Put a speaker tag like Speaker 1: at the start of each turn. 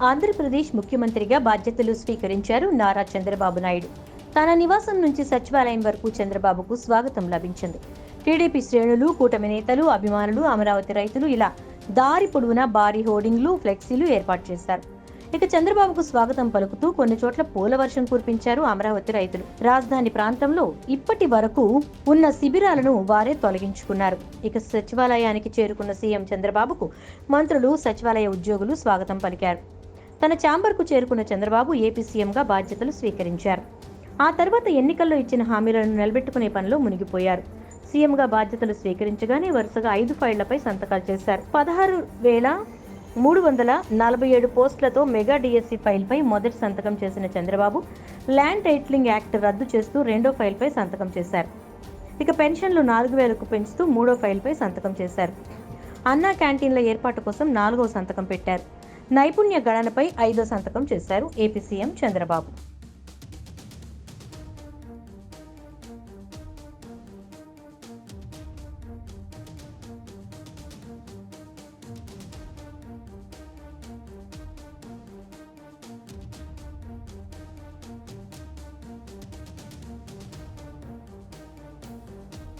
Speaker 1: ఆంధ్రప్రదేశ్ ముఖ్యమంత్రిగా బాధ్యతలు స్వీకరించారు నారా చంద్రబాబు నాయుడు. తన నివాసం నుంచి సచివాలయం వరకు చంద్రబాబుకు స్వాగతం లభించింది. టీడీపీ శ్రేణులు కూటమి నేతలు అభిమానులు అమరావతి రైతులు ఇలా దారి పొడవునా భారీ హోర్డింగ్లు ఫ్లెక్సీలు ఏర్పాటు చేశారు. ఇక చంద్రబాబుకు స్వాగతం పలుకుతూ కొన్ని చోట్ల పూల వర్షం కురిపించారు అమరావతి రైతులు. రాజధాని ప్రాంతంలో ఇప్పటి వరకు ఉన్న శిబిరాలను వారే తొలగించుకున్నారు. ఇక సచివాలయానికి చేరుకున్న సీఎం చంద్రబాబుకు మంత్రులు సచివాలయ ఉద్యోగులు స్వాగతం పలికారు. తన ఛాంబర్కు చేరుకున్న చంద్రబాబు ఏపీ సీఎంగా బాధ్యతలు స్వీకరించారు. ఆ తర్వాత ఎన్నికల్లో ఇచ్చిన హామీలను నిలబెట్టుకునే పనిలో మునిగిపోయారు. సీఎంగా బాధ్యతలు స్వీకరించగానే వరుసగా ఐదు ఫైళ్ళపై సంతకాలు చేశారు. పదహారు వేల మూడు వందల నలభై ఏడు పోస్టులతో మెగా డిఎస్సి ఫైల్పై మొదటి సంతకం చేసిన చంద్రబాబు ల్యాండ్ టైట్లింగ్ యాక్ట్ రద్దు చేస్తూ రెండో ఫైల్పై సంతకం చేశారు. ఇక పెన్షన్లు నాలుగు వేలకు పెంచుతూ మూడో ఫైల్పై సంతకం చేశారు. అన్నా క్యాంటీన్ల ఏర్పాటు కోసం నాలుగో సంతకం పెట్టారు. నైపుణ్య గణనపై ఐదో సంతకం చేశారు ఏపీ సీఎం చంద్రబాబు.